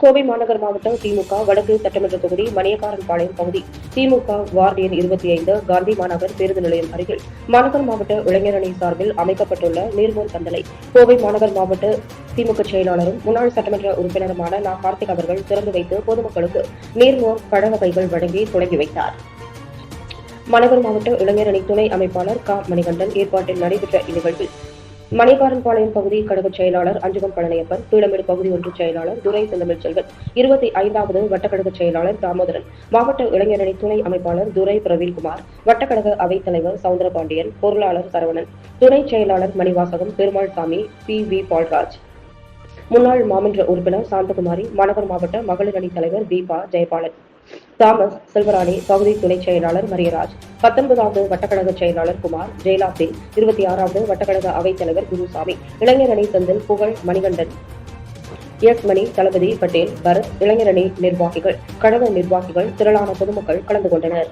கோவை மாநகர் மாவட்டம் திமுக வடக்கு சட்டமன்ற தொகுதி மணியக்காரன்பாளையம் பகுதி. திமுக வார்டு எண் இருபத்தி ஐந்து காந்தி மாநகர் பேருந்து நிலையம் அருகில். மாநகர் மாவட்ட இளைஞரணி சார்பில் அமைக்கப்பட்டுள்ள நீர்மோர் பந்தலை கோவை மாநகர் மாவட்ட திமுக செயலாளரும் முன்னாள் சட்டமன்ற உறுப்பினருமான நா. கார்த்திக் அவர்கள் திறந்து வைத்து பொதுமக்களுக்கு நீர்மோர் பழ வகைகள் வழங்கி தொடங்கி வைத்தார். மாநகர் மாவட்ட இளைஞரணி துணை அமைப்பாளர் கா. மணிகண்டன் ஏற்பாட்டில் நடைபெற்ற இந்நிகழ்வில் மணிகாரன்பாளையம் பகுதி கழக செயலாளர் அஞ்சுகம் பழனியப்பன் பீடமேடு பகுதி ஒன்று செயலாளர் துரை செந்தமிழ் செல்வன் இருபத்தி ஐந்தாவது வட்டக்கழக செயலாளர் தாமோதரன் மாவட்ட இளைஞரணி துணை அமைப்பாளர் துரை பிரவீன்குமார் வட்டக்கழக அவைத் தலைவர் சவுந்தரபாண்டியன் பொருளாளர் சரவணன் துணை செயலாளர் மணிவாசகம் பெருமாள் சாமி பி. வி. பால்ராஜ். முன்னாள் மாமன்ற உறுப்பினர் சாந்தகுமாரி மாநகர் மாவட்ட மகளிர் அணி தலைவர் தீபா ஜெயபாலன். தாமஸ் செல்வராணி பகுதி துணை செயலாளர் மரியராஜ். பத்தொன்பதாவது வட்டக்கழக செயலாளர் குமார் ஜெயலா சிங் இருபத்தி ஆறாவது வட்டக்கழக அவைத் தலைவர் குருசாமி. இளைஞரணி செந்தில் புகழ் மணிகண்டன். எஸ். மணி தளபதி பட்டேல் பரத் இளைஞரணி நிர்வாகிகள் கழக நிர்வாகிகள் திரளான பொதுமக்கள் கலந்து கொண்டனர்.